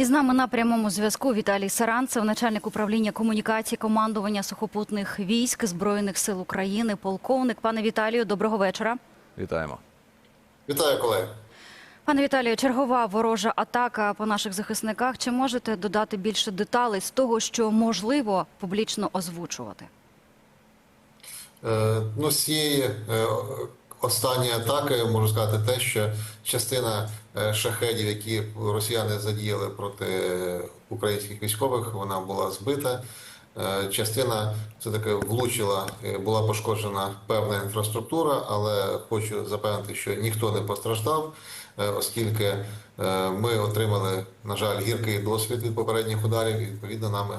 І з нами на прямому зв'язку Віталій Саранцев, начальник управління комунікації командування сухопутних військ Збройних сил України, полковник. Пане Віталію, доброго вечора. Вітаємо. Вітаю, колеги. Пане Віталію, чергова ворожа атака по наших захисниках. Чи можете додати більше деталей з того, що можливо публічно озвучувати? Е, Ну, з цієї останньої атаки можу сказати те, що частина е, шахедів, які росіяни задіяли проти українських військових, вона була збита. Е, Частина все таки влучила, е, була пошкоджена певна інфраструктура, але хочу запевнити, що ніхто не постраждав, оскільки ми отримали, на жаль, гіркий досвід від попередніх ударів. І, відповідно, нами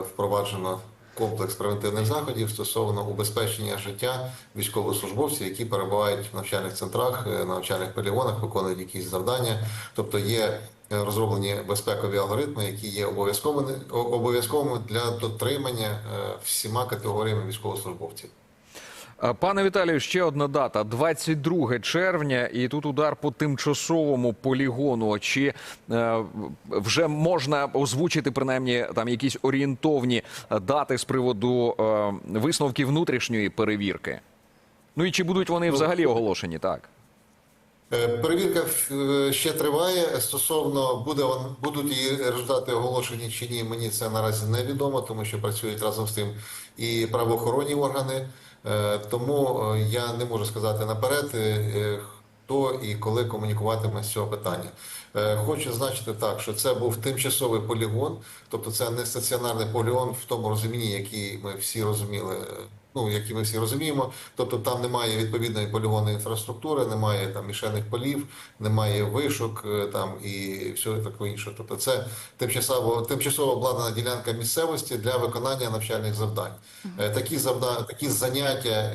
впроваджено комплекс превентивних заходів стосовно убезпечення життя військовослужбовців, які перебувають в навчальних центрах, е, навчальних полігонах, виконують якісь завдання. Тобто є е, розроблені безпекові алгоритми, які є обов'язковими обов'язковими для дотримання е, всіма категоріями військовослужбовців. А, Пане Віталію, ще одна дата: 22 червня, і тут удар по тимчасовому полігону. Чи е, вже можна озвучити принаймні там якісь орієнтовні е, дати з приводу е, висновків внутрішньої перевірки? Ну і чи будуть вони взагалі оголошені так? Е, Перевірка е, ще триває. Стосовно буде вон- будуть її результати оголошені чи ні, мені це наразі невідомо, тому що працюють разом з тим і правоохоронні органи. Е, Тому я не можу сказати наперед, хто і коли комунікуватиме з цього питання. Е, Хочу зазначити так, що це був тимчасовий полігон, тобто це не стаціонарний полігон в тому розумінні, який ми всі розуміли. е, Ну, які ми всі розуміємо, тобто там немає відповідної полігонної інфраструктури, немає там мішених полів, немає вишок е, там і всього такого іншого. Тобто це тимчасово тимчасово обладнана ділянка місцевості для виконання навчальних завдань. Такі завдання, такі заняття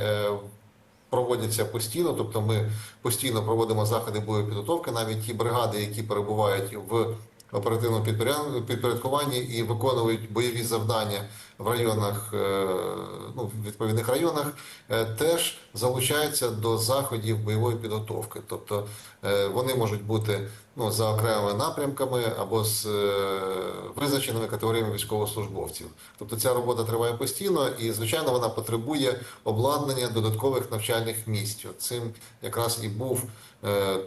проводяться постійно, тобто ми постійно проводимо заходи бойової підготовки, навіть ті бригади, які перебувають в оперативному підпоряд- підпорядкуванні і виконують бойові завдання в районах, е, ну, відповідних районах, е, теж залучаються до заходів бойової підготовки. Тобто е, вони можуть бути ну, за окремими напрямками або з визначеними категоріями військовослужбовців. Тобто ця робота триває постійно і, звичайно, вона потребує обладнання додаткових навчальних місць. Цим якраз і був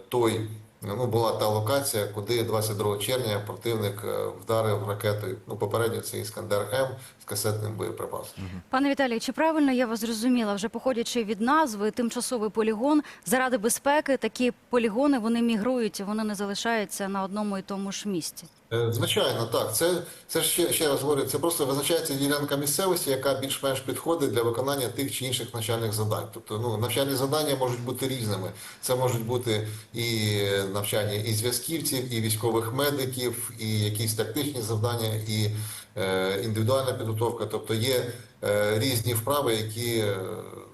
той. Ну, була та локація, куди 22 червня противник е, вдарив ракетою. Ну, попередньо це Іскандер М з касетним боєприпасом. Пане Віталію, чи правильно я вас зрозуміла? Вже походячи від назви, тимчасовий полігон заради безпеки, такі полігони вони мігрують, вони не залишаються на одному і тому ж місці. Е, Звичайно, так. Це, це ще, ще раз говорю, це просто визначається ділянка місцевості, яка більш-менш підходить для виконання тих чи інших навчальних завдань. Тобто, ну, навчальні завдання можуть бути різними. Це можуть бути і навчання і зв'язківців, і військових медиків, і якісь тактичні завдання, і е, індивідуальна підготовка. Тобто є е, різні вправи, які е,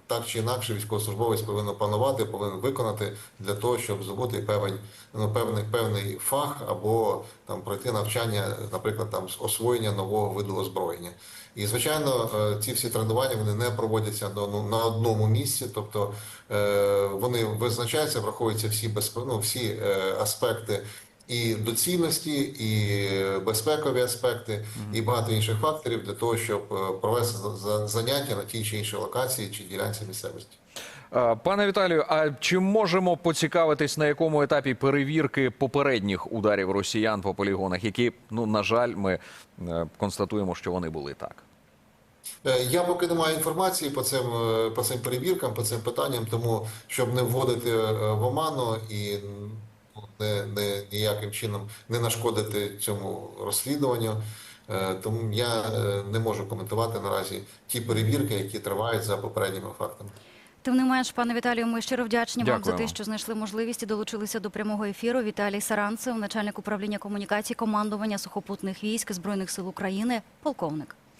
так чи інакше військовослужбовець повинен панувати, повинен виконати для того, щоб здобути певний, ну, певний, певний фах або там пройти навчання, наприклад, там освоєння нового виду озброєння. І звичайно, е, ці всі тренування вони не проводяться на, ну, на одному місці, тобто е, вони визначаються, враховуються всі безпе, ну, всі е, аспекти. І доцільності, і безпекові аспекти, і багато інших факторів для того, щоб е, провести за- за- заняття на тій чи іншій локації чи ділянці місцевості. Е, Пане Віталію, а чи можемо поцікавитись на якому етапі перевірки попередніх ударів росіян по полігонах, які, ну на жаль, ми е, констатуємо, що вони були так. Я поки не маю інформації по цим по цим перевіркам, по цим питанням, тому щоб не вводити в оману і не, не ніяким чином не нашкодити цьому розслідуванню. е, Тому я е, не можу коментувати наразі ті перевірки, які тривають за попередніми фактами. Тим не менш, пане Віталію, ми щиро вдячні вам за те, що знайшли можливість і долучилися до прямого ефіру. Віталій Саранцев, начальник управління комунікації командування сухопутних військ Збройних сил України, полковник.